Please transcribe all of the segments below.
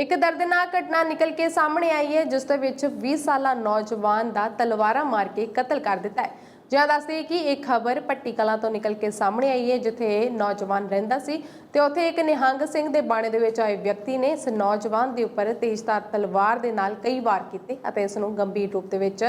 ਇੱਕ ਦਰਦਨਾਕ ਘਟਨਾ ਨਿਕਲ ਕੇ ਸਾਹਮਣੇ ਆਈ ਹੈ, ਜਿਸ ਦੇ ਵਿੱਚ 20 ਸਾਲਾ ਨੌਜਵਾਨ ਦਾ ਤਲਵਾਰਾਂ ਮਾਰ ਕੇ ਕਤਲ ਕਰ ਦਿੱਤਾ ਹੈ। ਜਿਹਾ ਦੱਸਦੇ ਕਿ ਇਹ ਖਬਰ ਪੱਟੀ ਕਲਾਂ ਤੋਂ ਨਿਕਲ ਕੇ ਸਾਹਮਣੇ ਆਈ ਹੈ, ਜਿੱਥੇ ਇਹ ਨੌਜਵਾਨ ਰਹਿੰਦਾ ਸੀ ਤੇ ਉੱਥੇ ਇੱਕ ਨਿਹੰਗ ਸਿੰਘ ਦੇ ਬਾਣੇ ਦੇ ਵਿੱਚ ਆਏ ਵਿਅਕਤੀ ਨੇ ਇਸ ਨੌਜਵਾਨ ਦੇ ਉੱਪਰ ਤੇਜ਼ਧਾਰ ਤਲਵਾਰ ਦੇ ਨਾਲ ਕਈ ਵਾਰ ਕੀਤੇ ਅਤੇ ਇਸ ਨੂੰ ਗੰਭੀਰ ਰੂਪ ਦੇ ਵਿੱਚ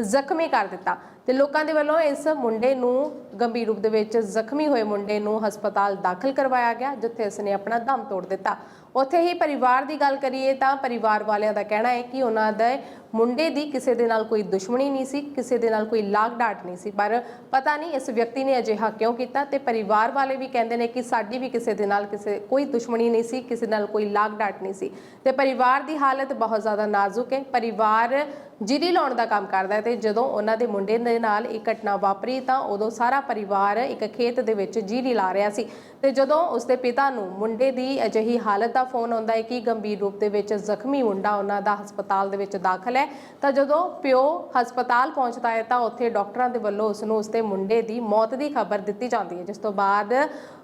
ਜ਼ਖਮੀ ਕਰ ਦਿੱਤਾ। ਤੇ ਲੋਕਾਂ ਦੇ ਵੱਲੋਂ ਇਸ ਮੁੰਡੇ ਨੂੰ ਗੰਭੀਰ ਰੂਪ ਦੇ ਵਿੱਚ ਜ਼ਖਮੀ ਹੋਏ ਮੁੰਡੇ ਨੂੰ ਹਸਪਤਾਲ ਦਾਖਲ ਕਰਵਾਇਆ ਗਿਆ, ਜਿੱਥੇ ਇਸ ਨੇ ਆਪਣਾ ਦਮ ਤੋੜ ਦਿੱਤਾ। ਉੱਥੇ ਹੀ ਪਰਿਵਾਰ ਦੀ ਗੱਲ ਕਰੀਏ ਤਾਂ ਪਰਿਵਾਰ ਵਾਲਿਆਂ ਦਾ ਕਹਿਣਾ ਹੈ ਕਿ ਉਹਨਾਂ ਦੇ ਮੁੰਡੇ ਦੀ ਕਿਸੇ ਦੇ ਨਾਲ ਕੋਈ ਦੁਸ਼ਮਣੀ ਨਹੀਂ ਸੀ, ਕਿਸੇ ਦੇ ਨਾਲ ਕੋਈ ਲਾਗ ਡਾਟ ਨਹੀਂ ਸੀ। ਪਰ ਪਤਾ ਨਹੀਂ ਇਸ ਵਿਅਕਤੀ ਨੇ ਅਜਿਹਾ ਕਿਉਂ ਕੀਤਾ ਤੇ ਪਰਿਵਾਰ ਵਾਲੇ ਵੀ ਕਹਿੰਦੇ ਨੇ ਕਿ ਸਾਡੀ ਵੀ ਕਿਸੇ ਦੇ ਨਾਲ ਕਿਸੇ, ਕੋਈ ਦੁਸ਼ਮਣੀ ਨਹੀਂ ਸੀ, ਕਿਸੇ ਨਾਲ ਕੋਈ ਲਾਗ ਡਾਟ ਨਹੀਂ ਸੀ। ਤੇ ਪਰਿਵਾਰ ਦੀ ਹਾਲਤ ਬਹੁਤ ਜ਼ਿਆਦਾ ਨਾਜ਼ੁਕ ਹੈ। ਪਰਿਵਾਰ ਜਿਰੀ ਲਾਉਣ ਦਾ ਕੰਮ ਕਰਦਾ ਹੈ ਤੇ ਜਦੋਂ ਉਹਨਾਂ ਦੇ ਮੁੰਡੇ ਦੇ ਨਾਲ ਇਹ ਘਟਨਾ ਵਾਪਰੀ ਤਾਂ ਉਦੋਂ ਸਾਰਾ ਪਰਿਵਾਰ ਇੱਕ ਖੇਤ ਦੇ ਵਿੱਚ ਜੀਰੀ ਲਾ ਰਿਹਾ ਸੀ। ਤੇ ਜਦੋਂ ਉਸਦੇ ਪਿਤਾ ਨੂੰ ਮੁੰਡੇ ਦੀ ਅਜਿਹੀ ਹਾਲਤ ਦਾ ਫੋਨ ਆਉਂਦਾ ਹੈ ਕਿ ਗੰਭੀਰ ਰੂਪ ਦੇ ਵਿੱਚ ਜ਼ਖਮੀ ਮੁੰਡਾ ਉਹਨਾਂ ਦਾ ਹਸਪਤਾਲ ਦੇ ਵਿੱਚ ਦਾਖਲ ਹੈ, ਤਾਂ ਜਦੋਂ ਪਿਓ ਹਸਪਤਾਲ ਪਹੁੰਚਦਾ ਹੈ ਤਾਂ ਉੱਥੇ ਡਾਕਟਰਾਂ ਦੇ ਵੱਲੋਂ ਉਸ ਨੂੰ ਉਸਦੇ ਮੁੰਡੇ ਦੀ ਮੌਤ ਦੀ ਖਬਰ ਦਿੱਤੀ ਜਾਂਦੀ ਹੈ, ਜਿਸ ਤੋਂ ਬਾਅਦ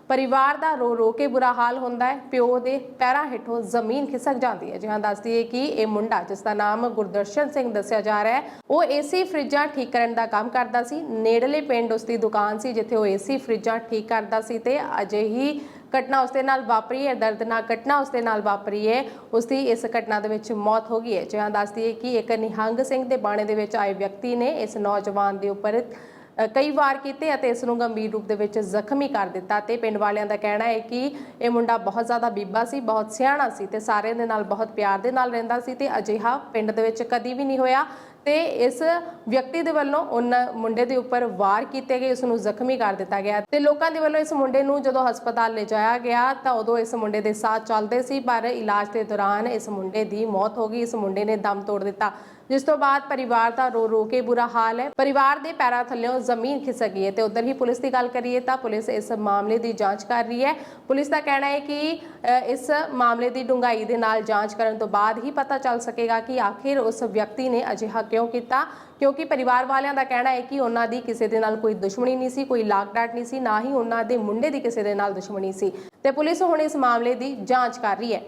ਪਰਿਵਾਰ ਦਾ ਰੋ ਰੋ ਕੇ ਬੁਰਾ ਹਾਲ ਹੁੰਦਾ ਹੈ। ਪਿਓ ਦੇ ਪੈਰਾਂ ਹੇਠੋਂ ਜ਼ਮੀਨ ਖਿਸਕ ਜਾਂਦੀ ਹੈ। ਜਿਹਾਂ ਦੱਸਦੀ ਹੈ ਕਿ ਇਹ ਮੁੰਡਾ, ਜਿਸ ਦਾ ਨਾਮ ਗੁਰਦਰਸ਼ਨ ਸਿੰਘ ਦੱਸਿਆ ਜਾ ਰਿਹਾ ਹੈ, ਉਹ ਏਸੀ ਫਰਿੱਜਾਂ ਠੀਕ ਕਰਨ ਦਾ ਕੰਮ ਕਰਦਾ ਸੀ। ਨੇੜਲੇ ਪਿੰਡ ਉਸ ਦੀ ਦੁਕਾਨ ਸੀ, ਜਿੱਥੇ ਉਹ ਏਸੀ ਫਰਿੱਜਾਂ ਠੀਕ ਕਰਦਾ ਸੀ ਤੇ ਅਜਿਹੀ ਘਟਨਾ ਉਸਦੇ ਨਾਲ ਵਾਪਰੀ ਹੈ। ਦਰਦਨਾਕ ਘਟਨਾ ਉਸਦੇ ਨਾਲ ਵਾਪਰੀ ਹੈ। ਉਸਦੀ ਇਸ ਘਟਨਾ ਦੇ ਵਿੱਚ ਮੌਤ ਹੋ ਗਈ ਹੈ। ਜਿਹਾਂ ਦੱਸਦੀ ਹੈ ਕਿ ਇੱਕ ਨਿਹੰਗ ਸਿੰਘ ਦੇ ਬਾਣੇ ਦੇ ਵਿੱਚ ਆਏ ਵਿਅਕਤੀ ਨੇ ਇਸ ਨੌਜਵਾਨ ਦੇ ਉੱਪਰ ਕਈ ਵਾਰ ਕੀਤੇ ਅਤੇ ਇਸ ਨੂੰ ਗੰਭੀਰ ਰੂਪ ਦੇ ਵਿੱਚ ਜ਼ਖਮੀ ਕਰ ਦਿੱਤਾ ਤੇ ਪਿੰਡ ਵਾਲਿਆਂ ਦਾ ਕਹਿਣਾ ਹੈ ਕਿ ਇਹ ਮੁੰਡਾ ਬਹੁਤ ਜ਼ਿਆਦਾ ਬੀਬਾ ਸੀ, ਬਹੁਤ ਸਿਆਣਾ ਸੀ ਤੇ ਸਾਰਿਆਂ ਦੇ ਨਾਲ ਬਹੁਤ ਪਿਆਰ ਦੇ ਨਾਲ ਰਹਿੰਦਾ ਸੀ ਤੇ ਅਜਿਹਾ ਪਿੰਡ ਦੇ ਵਿੱਚ ਕਦੀ ਵੀ ਨਹੀਂ ਹੋਇਆ। ਤੇ ਇਸ ਵਿਅਕਤੀ ਦੇ ਵੱਲੋਂ ਉਹਨਾਂ ਮੁੰਡੇ ਦੇ ਉੱਪਰ ਵਾਰ ਕੀਤੇ ਗਏ ਉਸ ਨੂੰ ਜ਼ਖਮੀ ਕਰ ਦਿੱਤਾ ਗਿਆ। ਤੇ ਲੋਕਾਂ ਦੇ ਵੱਲੋਂ ਇਸ ਮੁੰਡੇ ਨੂੰ ਜਦੋਂ ਹਸਪਤਾਲ ਲਿਜਾਇਆ ਗਿਆ, ਤਾਂ ਉਦੋਂ ਇਸ ਮੁੰਡੇ ਦੇ ਸਾਹ ਚੱਲਦੇ ਸੀ, ਪਰ ਇਲਾਜ ਦੇ ਦੌਰਾਨ ਇਸ ਮੁੰਡੇ ਦੀ ਮੌਤ ਹੋ ਗਈ, ਇਸ ਮੁੰਡੇ ਨੇ ਦਮ ਤੋੜ ਦਿੱਤਾ। ਜਿਸ ਤੋਂ ਬਾਅਦ ਪਰਿਵਾਰ ਦਾ ਰੋ ਰੋ ਕੇ ਬੁਰਾ ਹਾਲ ਹੈ। ਪਰਿਵਾਰ ਦੇ ਪੈਰਾਂ ਥੱਲੇੋਂ ਜ਼ਮੀਨ ਖਿਸਕ ਗਈ ਹੈ ਤੇ ਉਧਰ ਹੀ ਪੁਲਿਸ ਦੀ ਗੱਲ ਕਰੀਏ ਤਾਂ ਪੁਲਿਸ ਇਸ ਮਾਮਲੇ ਦੀ ਜਾਂਚ ਕਰ ਰਹੀ ਹੈ। ਪੁਲਿਸ ਦਾ ਕਹਿਣਾ ਹੈ ਕਿ ਇਸ ਮਾਮਲੇ ਦੀ ਡੂੰਘਾਈ ਦੇ ਨਾਲ ਜਾਂਚ ਕਰਨ ਤੋਂ ਬਾਅਦ ਹੀ ਪਤਾ ਚੱਲ ਸਕੇਗਾ ਕਿ ਆਖਿਰ ਉਸ ਵਿਅਕਤੀ ਨੇ ਅਜਿਹਾ ਕਿਉਂ ਕਿਉਂ ਕੀਤਾ? ਕਿਉਂਕਿ ਪਰਿਵਾਰ ਵਾਲਿਆਂ ਦਾ ਕਹਿਣਾ ਹੈ ਕਿ ਉਹਨਾਂ ਦੀ ਕਿਸੇ ਦੇ ਨਾਲ ਕੋਈ ਦੁਸ਼ਮਣੀ ਨਹੀਂ ਸੀ, ਕੋਈ ਲਾਗ ਨਹੀਂ ਸੀ, ਨਾ ਹੀ ਉਹਨਾਂ ਦੇ ਮੁੰਡੇ ਦੀ ਕਿਸੇ ਦੇ ਨਾਲ ਦੁਸ਼ਮਣੀ ਸੀ। ਤੇ ਪੁਲਿਸ ਹੁਣ ਇਸ ਮਾਮਲੇ ਦੀ ਜਾਂਚ ਕਰ ਰਹੀ ਹੈ।